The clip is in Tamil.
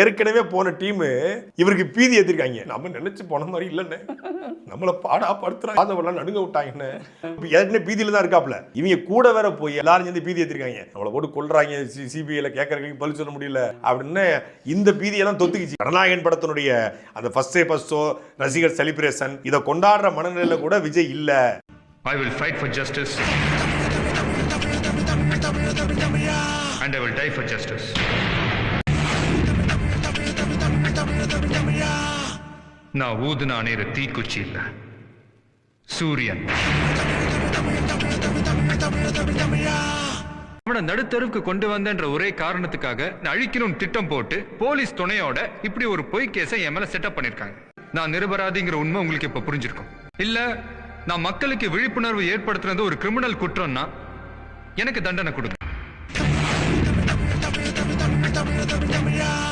ஏற்கனவே போன டீம் இவருக்கு பீதி ஏத்திருக்காங்க. நம்ம நினைச்சு போன மாதிரி இல்லைன்னு நம்மள பாடா படுத்துறாங்க பாதவெல்லாம் நடுங்க விட்டாங்கன்னு ஏற்கனவே பீதியில தான் இருக்காப்ல இவங்க கூட வேற போய் எல்லாரும் சேர்ந்து பீதி ஏத்திருக்காங்க. நம்மளை போட்டு கொள்றாங்க சிபிஐல கேட்கறதுக்கு பதில் சொல்ல முடியல. அப்படின்னு இந்த பீதியெல்லாம் தொத்துக்குச்சு. கடநாயகன் படத்தினுடைய அந்த ஃபர்ஸ்ட் டே ஃபர்ஸ்ட் ஷோ ரசிகர் செலிப்ரேஷன் இதை கொண்டாடுற மனநிலையில கூட விஜய் இல்ல. I will fight for justice and I will die for justice நான் ஊதுன அணையிற தீக்குச்சி இல்ல. சூரியன். அவனை நடுத்தருவுக்கு கொண்டு வந்தன்ற ஒரே காரணத்துக்காக நான் அழிக்கணும்னு திட்டம் போட்டு போலீஸ் துணையோட இப்படி ஒரு பொய் கேஸை என் மேல செட்டப் பண்ணிருக்காங்க. நான் நிரபராதிங்கிற உண்மை உங்களுக்கு இப்ப புரிஞ்சிருக்கும். இல்ல நான் மக்களுக்கு விழிப்புணர்வு ஏற்படுத்துறது ஒரு கிரிமினல் குற்றம்னா எனக்கு தண்டனை கொடுங்க.